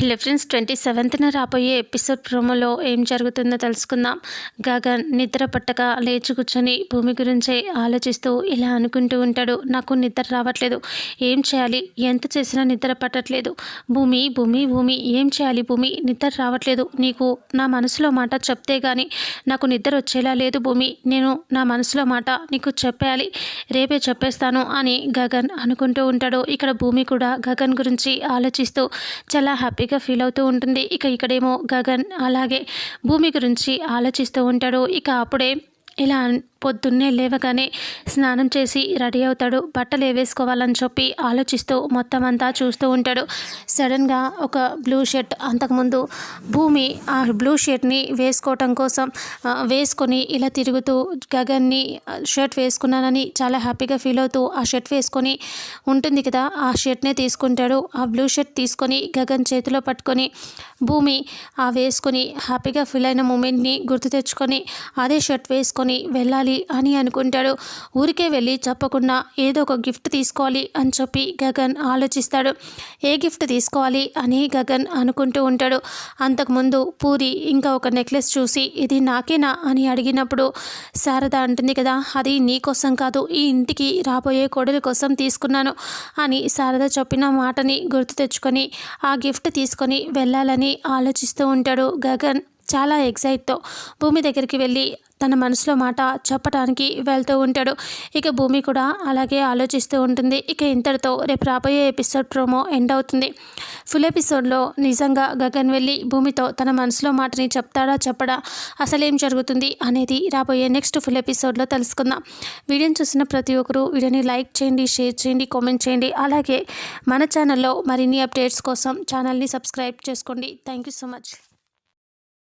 Hello friends twenty సెవెంత్న రాబోయే episode ప్రోమోలో ఏం జరుగుతుందో తెలుసుకుందాం. గగన్ నిద్ర పట్టక లేచి కూర్చొని భూమి గురించే ఆలోచిస్తూ ఇలా అనుకుంటూ ఉంటాడు. నాకు నిద్ర రావట్లేదు. ఏం చేయాలి? ఎంత చేసినా నిద్ర పట్టట్లేదు. భూమి భూమి భూమి ఏం చేయాలి భూమి? నిద్ర రావట్లేదు. నీకు నా మనసులో మాట చెప్తే కానీ నాకు నిద్ర వచ్చేలా లేదు భూమి. నేను నా మనసులో మాట నీకు చెప్పేయాలి. రేపే చెప్పేస్తాను అని గగన్ అనుకుంటూ ఉంటాడు. ఇక్కడ భూమి కూడా గగన్ గురించి ఆలోచిస్తూ చాలా హ్యాపీ హ్యాపీగా ఫీల్ అవుతూ ఉంటుంది. ఇక ఇక్కడేమో గగన్ అలాగే భూమి గురించి ఆలోచిస్తూ ఉంటాడు. ఇక అప్పుడే ఇలా పొద్దున్నే లేవగానే స్నానం చేసి రెడీ అవుతాడు. బట్టలు ఏవేసుకోవాలని చెప్పి ఆలోచిస్తూ మొత్తం అంతా చూస్తూ ఉంటాడు. సడన్గా ఒక బ్లూ షర్ట్ అంతకుముందు భూమి ఆ బ్లూ షర్ట్ని వేసుకోవటం కోసం వేసుకొని ఇలా తిరుగుతూ గగన్ని షర్ట్ వేసుకున్నానని చాలా హ్యాపీగా ఫీల్ అవుతూ ఆ షర్ట్ వేసుకొని ఉంటుంది కదా ఆ షర్ట్నే తీసుకుంటాడు. ఆ బ్లూ షర్ట్ తీసుకొని గగన్ చేతిలో పట్టుకొని భూమి ఆ వేసుకొని హ్యాపీగా ఫీల్ అయిన మూమెంట్ని గుర్తు తెచ్చుకొని అదే షర్ట్ వేసుకొని వెళ్ళాలి అని అనుకుంటాడు. ఊరికే వెళ్ళి చెప్పకుండా ఏదో ఒక గిఫ్ట్ తీసుకోవాలి అని చెప్పి గగన్ ఆలోచిస్తాడు. ఏ గిఫ్ట్ తీసుకోవాలి అని గగన్ అనుకుంటూ ఉంటాడు. అంతకుముందు పూరి ఇంకా ఒక నెక్లెస్ చూసి ఇది నాకేనా? అని అడిగినప్పుడు శారద అంటుంది కదా అది నీ కోసం కాదు ఈ ఇంటికి రాబోయే కోడలి కోసం తీసుకున్నాను అని శారద చెప్పిన మాటని గుర్తు తెచ్చుకొని ఆ గిఫ్ట్ తీసుకొని వెళ్ళాలని ఆలోచిస్తూ ఉంటాడు గగన్. చాలా ఎగ్జైట్తో భూమి దగ్గరికి వెళ్ళి తన మనసులో మాట చెప్పడానికి వెళ్తూ ఉంటాడు. ఇక భూమి కూడా అలాగే ఆలోచిస్తూ ఉంటుంది. ఇక ఇంతటితో రేపు రాబోయే ఎపిసోడ్ ప్రోమో ఎండ్ అవుతుంది. ఫుల్ ఎపిసోడ్లో నిజంగా గగన్ వెళ్ళి భూమితో తన మనసులో మాటని చెప్తాడా చెప్పడా అసలేం జరుగుతుంది అనేది రాబోయే నెక్స్ట్ ఫుల్ ఎపిసోడ్లో తెలుసుకుందాం. వీడియోని చూసిన ప్రతి ఒక్కరూ వీడియోని లైక్ చేయండి షేర్ చేయండి కామెంట్ చేయండి. అలాగే మన ఛానల్లో మరిన్ని అప్డేట్స్ కోసం ఛానల్ని సబ్స్క్రైబ్ చేసుకోండి. Thank you so much.